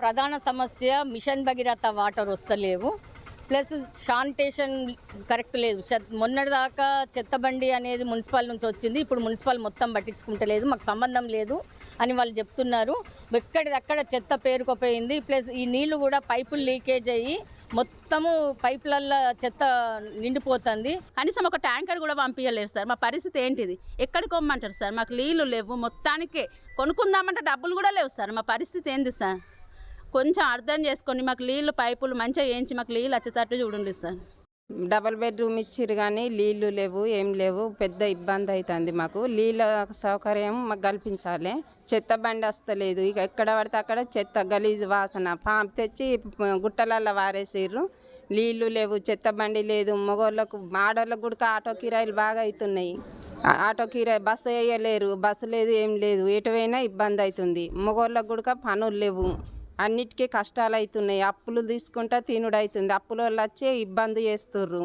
ప్రధాన సమస్య mission Bhagiratha water వస్తలేవు ప్లస్ శానిటేషన్ కరెక్ట్ లేదు. మొన్నటి మొన్నటిదాకా చెత్త బండి అనేది మున్సిపల్ నుంచి వచ్చింది. ఇప్పుడు మున్సిపల్ మొత్తం పట్టించుకుంటలేదు మాకు సంబంధం లేదు అని వాళ్ళు చెప్తున్నారు. ఎక్కడిదక్కడ చెత్త పేరుకుపోయింది. ప్లస్ ఈ నీళ్ళు కూడా పైపులు లీకేజ్ అయ్యి మొత్తము పైపులల్లో చెత్త నిండిపోతుంది. కనీసం ఒక ట్యాంకర్ కూడా పంపించలేదు సార్. మా పరిస్థితి ఏంటిది? ఎక్కడికి కొమ్మంటారు సార్? మాకు నీళ్ళు లేవు. మొత్తానికే కొనుక్కుందామంటే డబ్బులు కూడా లేవు సార్. మా పరిస్థితి ఏంది సార్? కొంచెం అర్థం చేసుకొని మాకు నీళ్ళు పైపులు మంచిగా వేయించి మాకు నీళ్ళు వచ్చేటట్టు చూడండి సార్. డబల్ బెడ్రూమ్ ఇచ్చిర్రు కానీ నీళ్ళు లేవు ఏం లేవు పెద్ద ఇబ్బంది అవుతుంది మాకు. నీళ్ళ సౌకర్యం మాకు కల్పించాలి. చెత్త బండి వస్తలేదు. ఇక ఎక్కడ పడితే అక్కడ చెత్త గలీజ్ వాసన. పాం తెచ్చి గుట్టలల్లో వారేసిర్రు. నీళ్ళు లేవు చెత్త బండి లేదు. మగవాళ్ళకు ఆడోళ్ళకు కూడా ఆటో కిరాయిలు బాగా అవుతున్నాయి. ఆటో కిరాయి బస్సు వేయలేరు బస్సు లేదు ఏం లేదు. ఎటువైనా ఇబ్బంది అవుతుంది. మగోళ్ళకు కూడా పనులు లేవు. అన్నిటికీ కష్టాలు అవుతున్నాయి అప్పులు తీసుకుంటా తినుడు అవుతుంది అప్పుల వల్ల వచ్చే ఇబ్బంది చేస్తుర్రు.